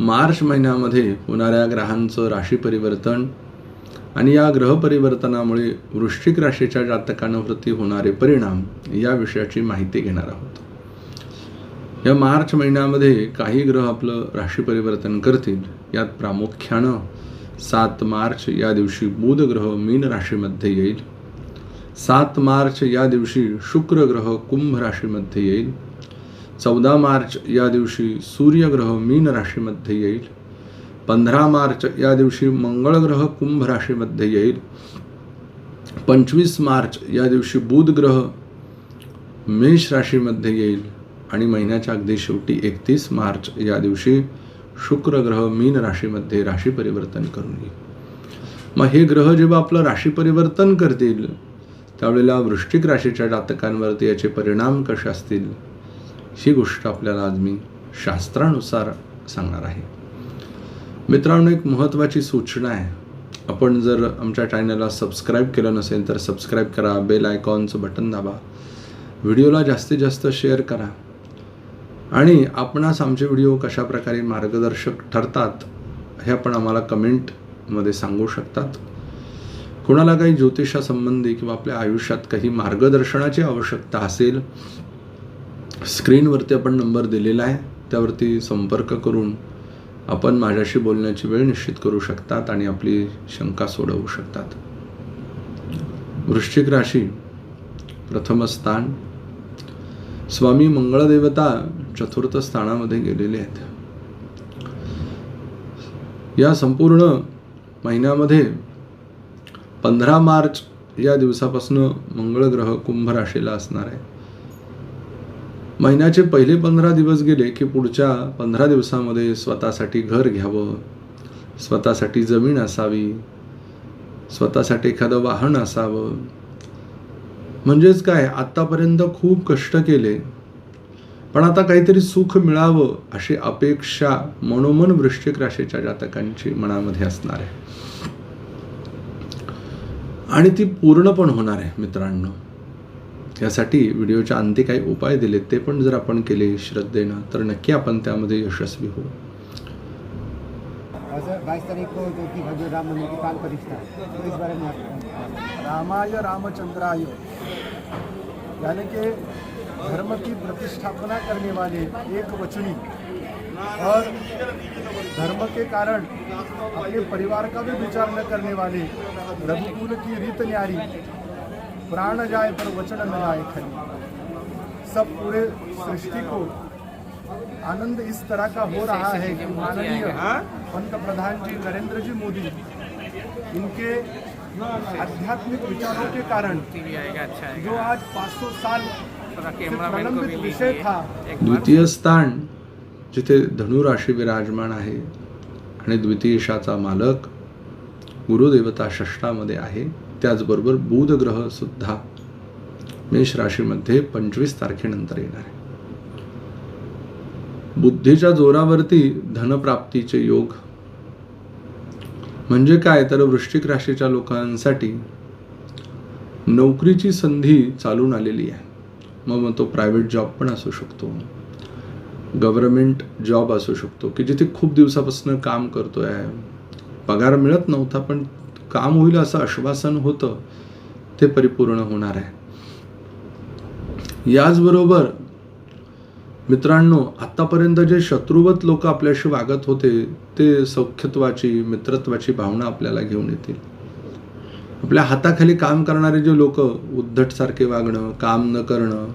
मार्च महिन्यामध्ये होणाऱ्या ग्रहांचं राशी परिवर्तन आणि या ग्रह परिवर्तनामुळे वृश्चिक राशीच्या जातकांवरती होणारे परिणाम या विषयाची माहिती घेणार आहोत. या मार्च महिन्यामध्ये काही ग्रह आपलं राशी परिवर्तन करतील. यात प्रामुख्यानं सात मार्च या दिवशी बुध ग्रह मीन राशीमध्ये येईल. सात मार्च या दिवशी शुक्र ग्रह कुंभ राशीमध्ये येईल. चौदा मार्च या दिवशी सूर्यग्रह मीन राशीमध्ये येईल. पंधरा मार्च या दिवशी मंगळ ग्रह कुंभ राशीमध्ये येईल. पंचवीस मार्च या दिवशी बुध ग्रह मेष राशीमध्ये येईल. आणि महिन्याच्या अगदी शेवटी एकतीस मार्च या दिवशी शुक्र ग्रह मीन राशीमध्ये राशी परिवर्तन करून येईल. मग हे ग्रह जेव्हा आपलं राशी परिवर्तन करतील त्यावेळेला वृश्चिक राशीच्या जातकांवरती याचे परिणाम कसे असतील? ही गोष्ट आपल्याला आज मी शास्त्रानुसार सांगणार आहे. मित्रांनो एक महत्त्वाची सूचना आहे. आपण जर आमच्या चॅनलला सबस्क्राईब केलं नसेल तर सबस्क्राईब करा बेल आयकॉनचं बटन दाबा. व्हिडिओला जास्तीत जास्त शेअर करा. आणि आपणास आमचे व्हिडिओ कशा प्रकारे मार्गदर्शक ठरतात हे आपण आम्हाला कमेंटमध्ये सांगू शकतात. कोणाला काही ज्योतिषासंबंधी किंवा आपल्या आयुष्यात काही मार्गदर्शनाची आवश्यकता असेल स्क्रीनवरती आपण नंबर दिलेला आहे त्यावरती संपर्क करून आपण माझ्याशी बोलण्याची वेळ निश्चित करू शकतात आणि आपली शंका सोडवू शकतात. वृश्चिक राशी प्रथम स्थान. स्वामी मंगळदेवता चतुर्थ स्थानामध्ये गेलेले आहेत. या संपूर्ण महिन्यामध्ये पंधरा मार्च या दिवसापासून मंगळ ग्रह कुंभ राशीला असणार आहे. महिन्याचे पहिले पंधरा दिवस गेले की पुढच्या पंधरा दिवसामध्ये स्वतःसाठी घर घ्यावं स्वतःसाठी जमीन असावी स्वतःसाठी एखादं वाहन असावं. म्हणजेच काय आत्तापर्यंत खूप कष्ट केले पण आता काहीतरी सुख मिळावं अशी अपेक्षा मनोमन वृश्चिक राशीच्या जातकांची मनामध्ये असणार आहे. आणि ती पूर्ण पण होणार आहे मित्रांनो. यासाठी व्हिडिओच्या अंती काही उपाय दिलेत ते पण जर आपण केले श्रद्धेनं तर नक्की आपण त्यामध्ये यशस्वी होऊ. बाईस तारीख को जो कि राम मंदिर की है, तो इस बारे में रामाय रामचंद्राय यानी कि धर्म की प्रतिष्ठापना करने वाले एक वचनी और धर्म के कारण अपने परिवार का भी विचार न करने वाले रघुकुल की रीत न्यारी प्राण जाए पर वचन न जाए खली सब पूरे सृष्टि को आनंद इस तरह का हो रहा है कि माननीय पंत प्रधान जी नरेंद्र जी मोदी इनके आध्यात्मिक विचारों के कारण जो आज 500 साल थोड़ा से कैमरामैन को भी प्रलंबित विषय था। द्वितीय स्थान जिथे धनुराशी विराजमान आहे आणि द्वितीयशाचा मालक गुरुदेवता षष्ठामध्ये आहे त्याचबरोबर बुध ग्रह सुद्धा मेष राशीमध्ये पंचवीस तारखेनंतर येणार आहे. बुद्धीच्या जोरावरती धनप्राप्तीचे योग म्हणजे काय? तर वृश्चिक राशीच्या लोकांसाठी नोकरीची संधी चालून आलेली आहे. मग मग तो प्रायव्हेट जॉब पण असू शकतो. गव्हर्नमेंट जॉब असू शकतो. की जिथे खूप दिवसापासून काम करतोय. पगार मिळत नव्हता पण काम होईल असं आश्वासन होतं ते परिपूर्ण होणार आहे. याचबरोबर मित्रांनो आत्तापर्यंत जे शत्रुवत लोक आपल्याशी वागत होते ते सौख्यत्वाची मित्रत्वाची भावना आपल्याला घेऊन येतील. आपल्या हाताखाली काम करणारे जे लोक उद्धटसारखे वागणं काम न करणं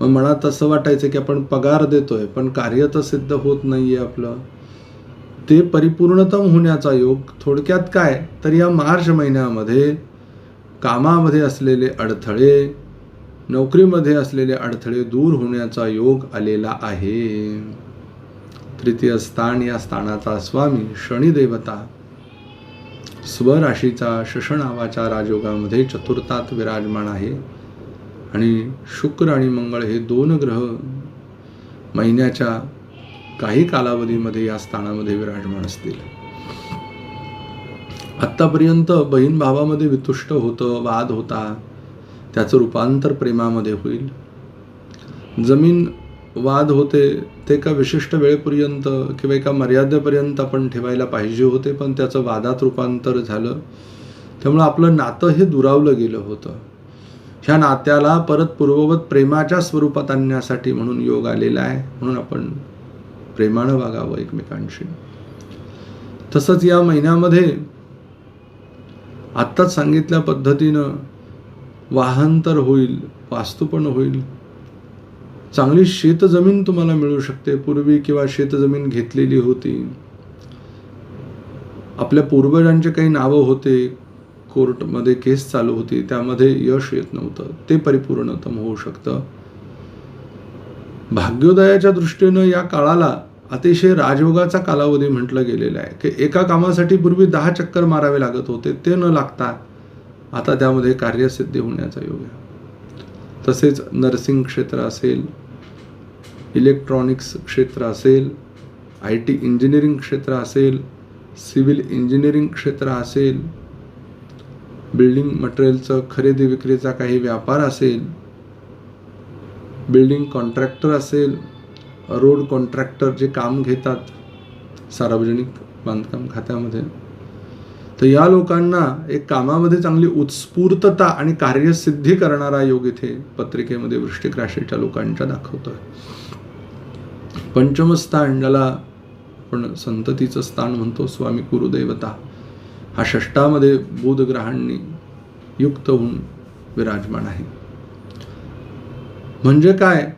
मग मनात असं वाटायचं की आपण पगार देतोय पण कार्य तर सिद्ध होत नाही आहे आपलं. ते परिपूर्णतम होण्याचा योग थोडक्यात काय? तर या मार्च महिन्यामध्ये कामामध्ये असलेले अडथळे नोकरीमध्ये असलेले अडथळे दूर होण्याचा योग आलेला आहे. तृतीय स्थान या स्थानाचा स्वामी शनिदेवता. स्वराशीचा शश नावाच्या राजयोगामध्ये चतुर्थात विराजमान आहे. आणि शुक्र आणि मंगळ हे दोन ग्रह महिन्याच्या काही कालावधीमध्ये या स्थानामध्ये विराजमान असतील. आत्तापर्यंत बहीण भावामध्ये वितुष्ट होतं वाद होता. त्याचं रूपांतर प्रेमामध्ये होईल. जमीन वाद होते ते एका विशिष्ट वेळेपर्यंत किंवा एका मर्यादेपर्यंत आपण ठेवायला पाहिजे होते पण त्याचं वादात रूपांतर झालं. त्यामुळं आपलं नातं हे दुरावलं गेलं होतं. ह्या नात्याला परत पूर्ववत प्रेमाच्या स्वरूपात आणण्यासाठी म्हणून योग आलेला आहे. म्हणून आपण प्रेमानं वागावं एकमेकांशी. तसंच या महिन्यामध्ये आत्ताच सांगितल्या पद्धतीनं वाहन तर होईल वास्तू पण होईल. चांगली शेतजमीन तुम्हाला मिळू शकते. पूर्वी किंवा शेतजमीन घेतलेली होती. आपल्या पूर्वजांचे काही नावं होते. कोर्टमध्ये केस चालू होती. त्यामध्ये यश येत नव्हतं. ते परिपूर्णतम होऊ शकतं. भाग्योदयाच्या दृष्टीनं या काळाला अतिशय राजयोगाचा कालावधी म्हटलं गेलेला आहे. की एका कामासाठी पूर्वी दहा चक्कर मारावे लागत होते ते न लागता आता त्यामध्ये कार्यसिद्धी होण्याचा योग आहे. तसेच नर्सिंग क्षेत्र असेल इलेक्ट्रॉनिक्स क्षेत्र असेल आय टी इंजिनिअरिंग क्षेत्र असेल सिव्हिल इंजिनिअरिंग क्षेत्र असेल बिल्डिंग मटेरियलचं खरेदी विक्रीचा काही व्यापार असेल बिल्डिंग कॉन्ट्रॅक्टर असेल रोड कॉन्ट्रॅक्टर जे काम घेतात सार्वजनिक बांधकाम खात्यामध्ये तर या लोकांना एक कामामध्ये चांगली उत्स्फूर्तता आणि कार्यसिद्धी करणारा योग इथे पत्रिकेमध्ये वृश्चिक राशीच्या लोकांच्या दाखवतोय. पंचमस्थान ज्याला आपण संततीचं स्थान म्हणतो स्वामी कुरुदैवता हा षष्टामध्ये बुध ग्रहांनी युक्त होऊन विराजमान आहे. म्हणजे काय?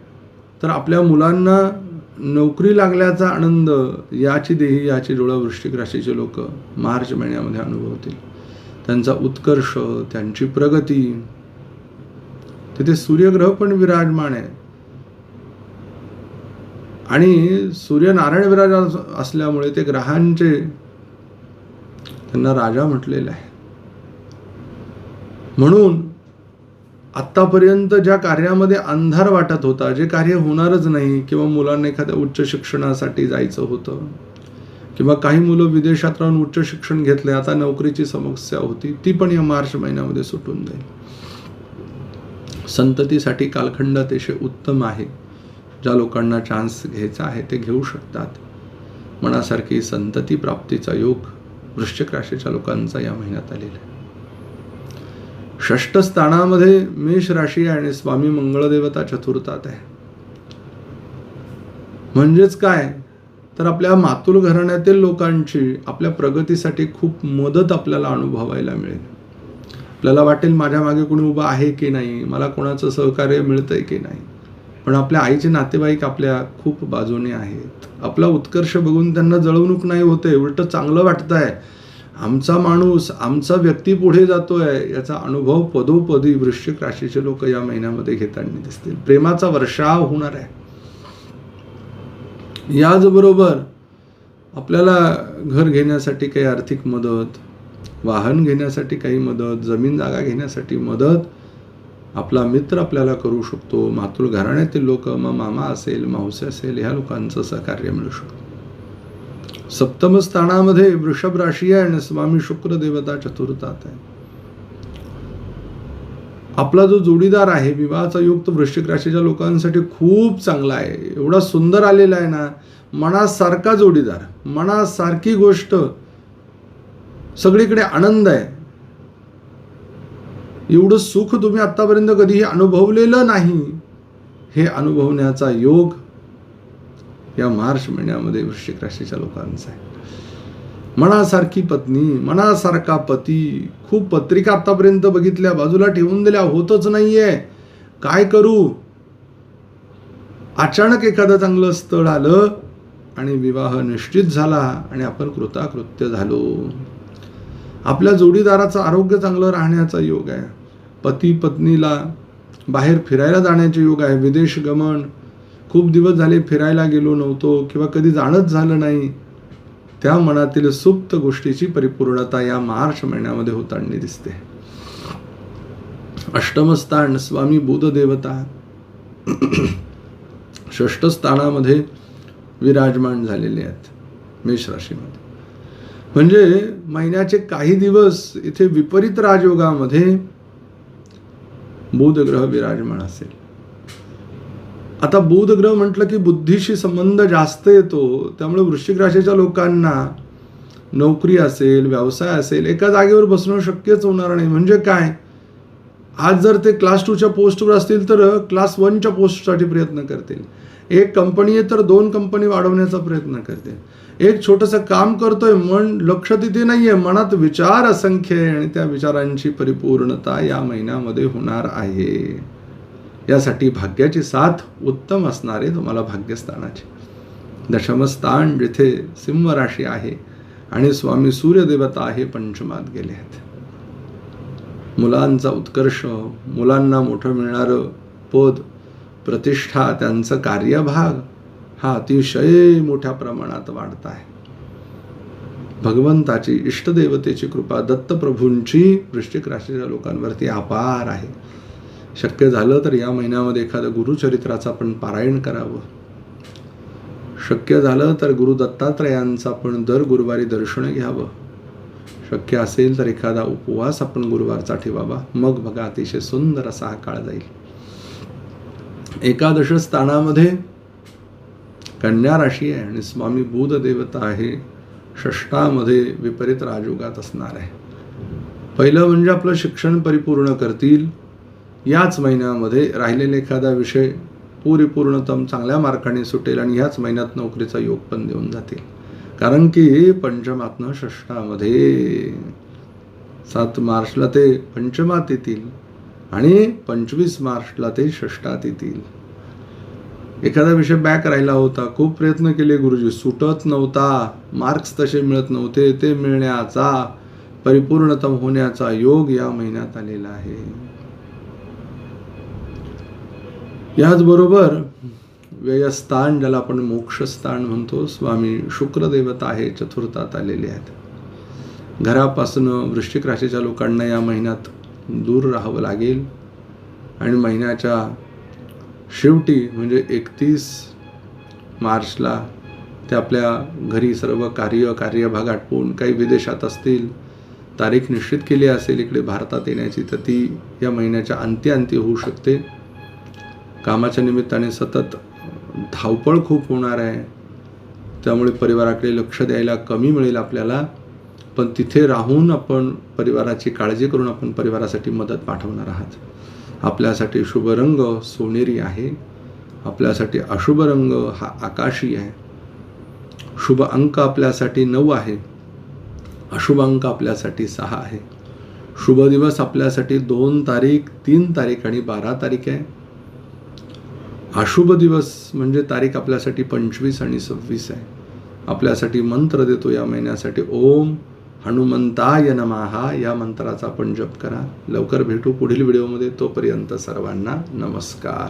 तर आपल्या मुलांना नोकरी लागल्याचा आनंद याची देही याची डोळा वृश्चिक राशीचे लोक मार्च महिन्यामध्ये अनुभवतील. त्यांचा उत्कर्ष त्यांची प्रगती. तिथे सूर्यग्रह पण विराजमान आहे. आणि सूर्यनारायण विराज असल्यामुळे ते ग्रहांचे त्यांना राजा म्हटलेले आहे. म्हणून आत्तापर्यंत ज्या कार्यामध्ये अंधार वाटत होता जे कार्य होणारच नाही किंवा मुलांना एखाद्या उच्च शिक्षणासाठी जायचं होतं किंवा काही मुलं विदेशात राहून उच्च शिक्षण घेतले आता नोकरीची समस्या होती ती पण या मार्च महिन्यामध्ये सुटून जाईल. संततीसाठी कालखंड अतिशय उत्तम आहे. ज्या लोकांना चान्स घ्यायचा आहे ते घेऊ शकतात. मनासारखी संतती प्राप्तीचा योग वृश्चिक राशीच्या लोकांचा या महिन्यात आलेला आहे. षष्ठ स्थानामध्ये मेष राशी आणि स्वामी मंगळदेवता चतुर्थात आहे. म्हणजेच काय? तर आपल्या मातुल घराण्यातील लोकांची आपल्या प्रगतीसाठी खूप मदत आपल्याला अनुभवायला मिळेल. आपल्याला वाटेल माझ्या मागे कोणी उभा आहे की नाही? मला कोणाचं सहकार्य मिळतंय की नाही? पण आपल्या आईचे नातेवाईक आपल्या खूप बाजूने आहेत. आपला उत्कर्ष बघून त्यांना जळवणूक नाही होते उलट चांगलं वाटतंय. आमचा माणूस आमचा व्यक्ती पुढे जातोय याचा अनुभव पदोपदी वृश्चिक राशीचे लोक या महिन्यामध्ये घेताना दिसतील. प्रेमाचा वर्षाव होणार आहे. याचबरोबर आपल्याला घर घेण्यासाठी काही आर्थिक मदत वाहन घेण्यासाठी काही मदत जमीन जागा घेण्यासाठी मदत आपला मित्र आपल्याला करू शकतो. मातृ घराण्यातील लोक मग मामा असेल मावसे असेल ह्या लोकांचं सहकार्य मिळू शकतो. सप्तम स्थानामध्ये वृषभ राशी आहे आणि स्वामी शुक्र देवता चतुर्थात आहे. आपला जो जोडीदार आहे विवाहाचा युक्त वृश्चिक राशीच्या लोकांसाठी खूप चांगला आहे. एवढा सुंदर आलेला आहे ना मनासारखा जोडीदार मनासारखी गोष्ट सगळीकडे आनंद आहे. एवढं सुख तुम्ही आतापर्यंत कधीही अनुभवलेलं नाही हे अनुभवण्याचा योग या मार्च महिन्यामध्ये वृश्चिक राशीच्या लोकांचा आहे. मनासारखी पत्नी मनासारखा पती खूप पत्रिका आतापर्यंत बघितल्या बाजूला ठेवून दिल्या होतच नाहीये. काय करू? अचानक एखादं चांगलं स्थळ आलं आणि विवाह निश्चित झाला आणि आपण कृताकृत्य झालो. आपल्या जोडीदाराचं आरोग्य चांगलं राहण्याचा योग आहे. पती पत्नीला बाहेर फिरायला जाण्याचे योग आहे. विदेश गमन खूप दिवस झाले फिरायला गेलो नव्हतो किंवा कधी जाणंच झालं नाही. त्या मनातील सुप्त गोष्टीची परिपूर्णता या मार्च महिन्यामध्ये होताना दिसते. अष्टमस्थान स्वामी बुधदेवता. षष्ठस्थानामध्ये षष्ठ स्थानामध्ये विराजमान झालेले आहेत मेष राशीमध्ये. म्हणजे महिन्याचे काही दिवस इथे विपरीत राजयोगामध्ये बुध ग्रह विराजमान असेल. आता बुध ग्रह म्हटलं की बुद्धीशी संबंध जास्त येतो त्यामुळे वृश्चिक राशीच्या लोकांना नोकरी असेल व्यवसाय असेल एका जागेवर बसणं शक्यच होणार नाही. म्हणजे काय? आज जर ते क्लास टूच्या पोस्टवर असतील तर क्लास वनच्या पोस्टसाठी प्रयत्न करतील. एक कंपनी आहे तर दोन कंपनी वाढवण्याचा प्रयत्न करते एक छोटंसं काम करतोय मन लक्ष तिथे नाही आहे मनात विचार असंख्य आहे आणि त्या विचारांची परिपूर्णता या महिन्यामध्ये होणार आहे. यासाठी भाग्याची साथ उत्तम असणारे तुम्हाला भाग्यस्थानाचे. दशमस्थान जिथे सिंह राशी आहे आणि स्वामी सूर्यदेवता आहे पंचमात गेले आहेत. मुलांचा उत्कर्ष मुलांना मोठं मिळणारं पद प्रतिष्ठा त्यांचं कार्यभाग हा अतिशय मोठ्या प्रमाणात वाढत आहे. भगवंताची इष्टदेवतेची कृपा दत्तप्रभूंची वृश्चिक राशीच्या लोकांवरती अपार आहे. शक्य झालं तर या महिन्यामध्ये एखादं गुरुचरित्राचं आपण पारायण करावं. शक्य झालं तर गुरु दत्तात्रयांचं आपण दर गुरुवारी दर्शन घ्यावं. शक्य असेल तर एखादा उपवास आपण गुरुवारचा ठेवावा. मग बघा अतिशय सुंदर असा हा काळ जाईल. एकादश स्थानामध्ये कन्या राशी आहे आणि स्वामी बुध देवता आहे षष्टामध्ये विपरीत राजयोगात असणार आहे. पहिलं म्हणजे आपलं शिक्षण परिपूर्ण करतील. याच महिन्यामध्ये राहिलेला एखादा विषय परिपूर्णतम चांगल्या मार्काने सुटेल आणि ह्याच महिन्यात नोकरीचा योग पण देऊन जातील कारण की पंचमातनं षष्टामध्ये सात मार्चला ते पंचमात येतील आणि पंचवीस मार्चला ते षष्टात येतील. एखादा विषय बॅक राहिला होता. खूप प्रयत्न केले गुरुजी. सुटत नव्हता. मार्क्स तसे मिळत नव्हते. ते मिळण्याचा परिपूर्णतम होण्याचा योग या महिन्यात आलेला आहे. याचबरोबर व्ययस्थान ज्याला आपण मोक्षस्थान म्हणतो स्वामी शुक्रदेवता आहे चतुर्थात आलेले आहेत. घरापासनं वृश्चिक राशीच्या लोकांना या महिन्यात दूर राहावं लागेल. आणि महिन्याच्या शेवटी म्हणजे एकतीस मार्चला ते आपल्या घरी सर्व कार्य कार्यभाग आटपून काही विदेशात असतील तारीख निश्चित केली असेल इकडे भारतात येण्याची तर ती या महिन्याच्या अंत्यअंती होऊ शकते. कामाच्या निमित्ताने सतत धावपळ खूप होणार आहे. त्यामुळे परिवाराकडे लक्ष द्यायला कमी मिळेल आपल्याला. पण तिथे राहून आपण परिवाराची काळजी करून आपण परिवारासाठी मदत पाठवणार आहात. आपल्यासाठी शुभ रंग सोनेरी आहे. आपल्यासाठी अशुभ रंग हा आकाशी आहे. शुभ अंक आपल्यासाठी नऊ आहे. अशुभ अंक आपल्यासाठी सहा आहे. शुभ दिवस आपल्यासाठी दोन तारीख तीन तारीख आणि बारा तारीख आहे. अशुभ दिवस म्हणजे तारीख आपल्यासाठी पंचवीस आणि सव्वीस आहे. आपल्यासाठी मंत्र देतो या महिन्यासाठी. ओम हनुमंताय नमाहा या मंत्राचा आपण जप करा. लवकर भेटू पुढील व्हिडिओमध्ये. तोपर्यंत सर्वांना नमस्कार.